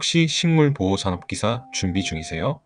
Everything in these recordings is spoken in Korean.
혹시 식물보호산업기사 준비 중이세요?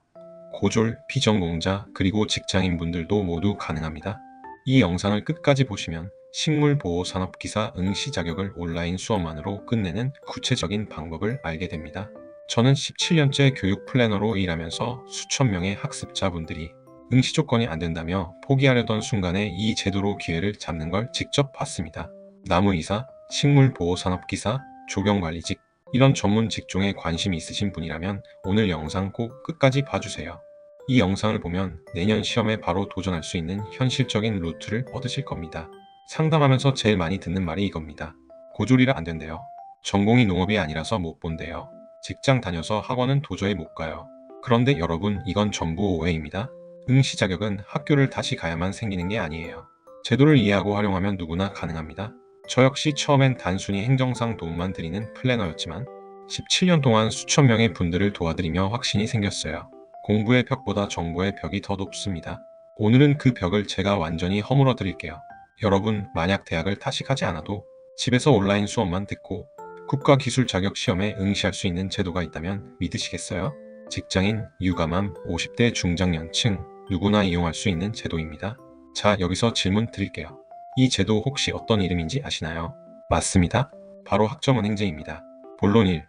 고졸, 비전공자, 그리고 직장인분들도 모두 가능합니다. 이 영상을 끝까지 보시면 식물보호산업기사 응시 자격을 온라인 수업만으로 끝내는 구체적인 방법을 알게 됩니다. 저는 17년째 교육 플래너로 일하면서 수천 명의 학습자분들이 응시 조건이 안 된다며 포기하려던 순간에 이 제도로 기회를 잡는 걸 직접 봤습니다. 나무이사, 식물보호산업기사, 조경관리직, 이런 전문 직종에 관심이 있으신 분이라면 오늘 영상 꼭 끝까지 봐주세요. 이 영상을 보면 내년 시험에 바로 도전할 수 있는 현실적인 루트를 얻으실 겁니다. 상담하면서 제일 많이 듣는 말이 이겁니다. 고졸이라 안 된대요. 전공이 농업이 아니라서 못 본대요. 직장 다녀서 학원은 도저히 못 가요. 그런데 여러분 이건 전부 오해입니다. 응시 자격은 학교를 다시 가야만 생기는 게 아니에요. 제도를 이해하고 활용하면 누구나 가능합니다. 저 역시 처음엔 단순히 행정상 도움만 드리는 플래너였지만 17년 동안 수천 명의 분들을 도와드리며 확신이 생겼어요. 공부의 벽보다 정보의 벽이 더 높습니다. 오늘은 그 벽을 제가 완전히 허물어 드릴게요. 여러분, 만약 대학을 가지 않아도 집에서 온라인 수업만 듣고 국가기술 자격 시험에 응시할 수 있는 제도가 있다면 믿으시겠어요? 직장인, 육아맘, 50대 중장년층 누구나 이용할 수 있는 제도입니다. 자, 여기서 질문 드릴게요. 이 제도 혹시 어떤 이름인지 아시나요? 맞습니다. 바로 학점은행제입니다. 본론 1.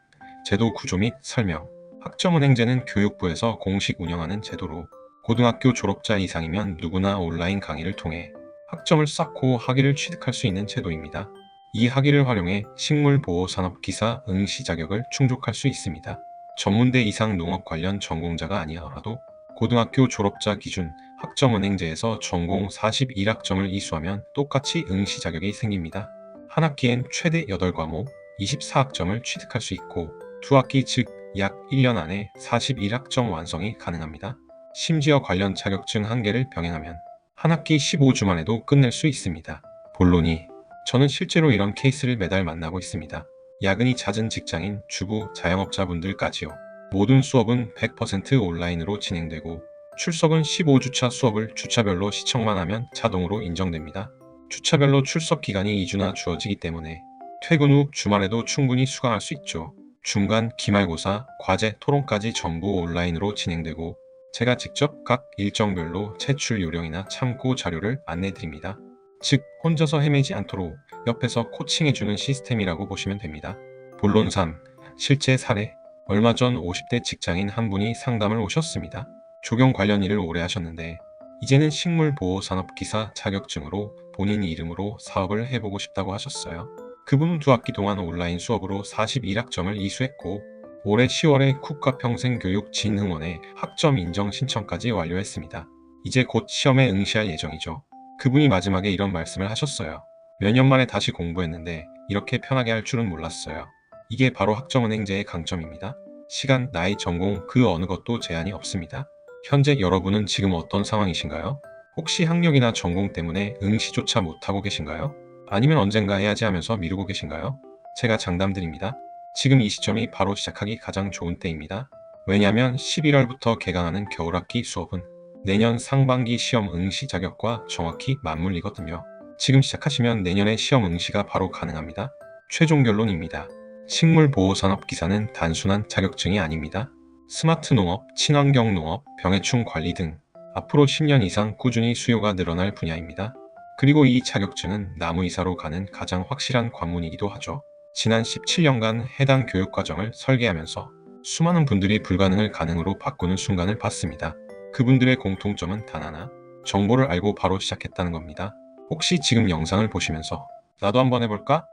제도 구조 및 설명. 학점은 행제는 교육부에서 공식 운영하는 제도로 고등학교 졸업자 이상이면 누구나 온라인 강의를 통해 학점을 쌓고 학위를 취득할 수 있는 제도입니다. 이 학위를 활용해 식물보호산업기사 응시 자격을 충족할 수 있습니다. 전문대 이상 농업 관련 전공자가 아니더라도 고등학교 졸업자 기준 학점은행제에서 전공 41학점을 이수하면 똑같이 응시 자격이 생깁니다. 한 학기엔 최대 8과목 24학점을 취득할 수 있고 두 학기 즉 약 1년 안에 41학점 완성이 가능합니다. 심지어 관련 자격증 한 개를 병행하면 한 학기 15주만 해도 끝낼 수 있습니다. 본론이 저는 실제로 이런 케이스를 매달 만나고 있습니다. 야근이 잦은 직장인, 주부, 자영업자분들까지요. 모든 수업은 100% 온라인으로 진행되고 출석은 15주차 수업을 주차별로 시청만 하면 자동으로 인정됩니다. 주차별로 출석 기간이 2주나 주어지기 때문에 퇴근 후 주말에도 충분히 수강할 수 있죠. 중간, 기말고사, 과제, 토론까지 전부 온라인으로 진행되고 제가 직접 각 일정별로 제출 요령이나 참고 자료를 안내드립니다. 즉, 혼자서 헤매지 않도록 옆에서 코칭해주는 시스템이라고 보시면 됩니다. 본론 3. 실제 사례 얼마 전 50대 직장인 한 분이 상담을 오셨습니다. 조경 관련 일을 오래 하셨는데 이제는 식물보호산업기사 자격증으로 본인 이름으로 사업을 해보고 싶다고 하셨어요. 그분은 두 학기 동안 온라인 수업으로 41학점을 이수했고 올해 10월에 국가 평생 교육 진흥원에 학점 인정 신청까지 완료했습니다. 이제 곧 시험에 응시할 예정이죠. 그분이 마지막에 이런 말씀을 하셨어요. 몇 년 만에 다시 공부했는데 이렇게 편하게 할 줄은 몰랐어요. 이게 바로 학점은행제의 강점입니다. 시간, 나이, 전공 그 어느 것도 제한이 없습니다. 현재 여러분은 지금 어떤 상황이신가요? 혹시 학력이나 전공 때문에 응시조차 못하고 계신가요? 아니면 언젠가 해야지 하면서 미루고 계신가요? 제가 장담드립니다. 지금 이 시점이 바로 시작하기 가장 좋은 때입니다. 왜냐하면 11월부터 개강하는 겨울학기 수업은 내년 상반기 시험 응시 자격과 정확히 맞물리거든요. 지금 시작하시면 내년에 시험 응시가 바로 가능합니다. 최종 결론입니다. 식물보호산업 기사는 단순한 자격증이 아닙니다. 스마트 농업, 친환경 농업, 병해충 관리 등 앞으로 10년 이상 꾸준히 수요가 늘어날 분야입니다. 그리고 이 자격증은 나무이사로 가는 가장 확실한 관문이기도 하죠. 지난 17년간 해당 교육과정을 설계하면서 수많은 분들이 불가능을 가능으로 바꾸는 순간을 봤습니다. 그분들의 공통점은 단 하나, 정보를 알고 바로 시작했다는 겁니다. 혹시 지금 영상을 보시면서 나도 한번 해볼까?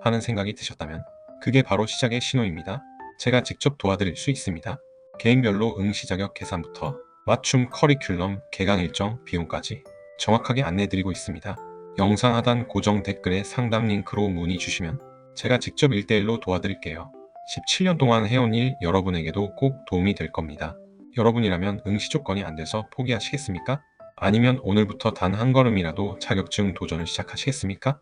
하는 생각이 드셨다면 그게 바로 시작의 신호입니다. 제가 직접 도와드릴 수 있습니다. 개인별로 응시 자격 계산부터 맞춤 커리큘럼, 개강 일정, 비용까지 정확하게 안내드리고 있습니다. 영상 하단 고정 댓글에 상담 링크로 문의 주시면 제가 직접 1대1로 도와드릴게요. 17년 동안 해온 일 여러분에게도 꼭 도움이 될 겁니다. 여러분이라면 응시 조건이 안 돼서 포기하시겠습니까? 아니면 오늘부터 단 한 걸음이라도 자격증 도전을 시작하시겠습니까?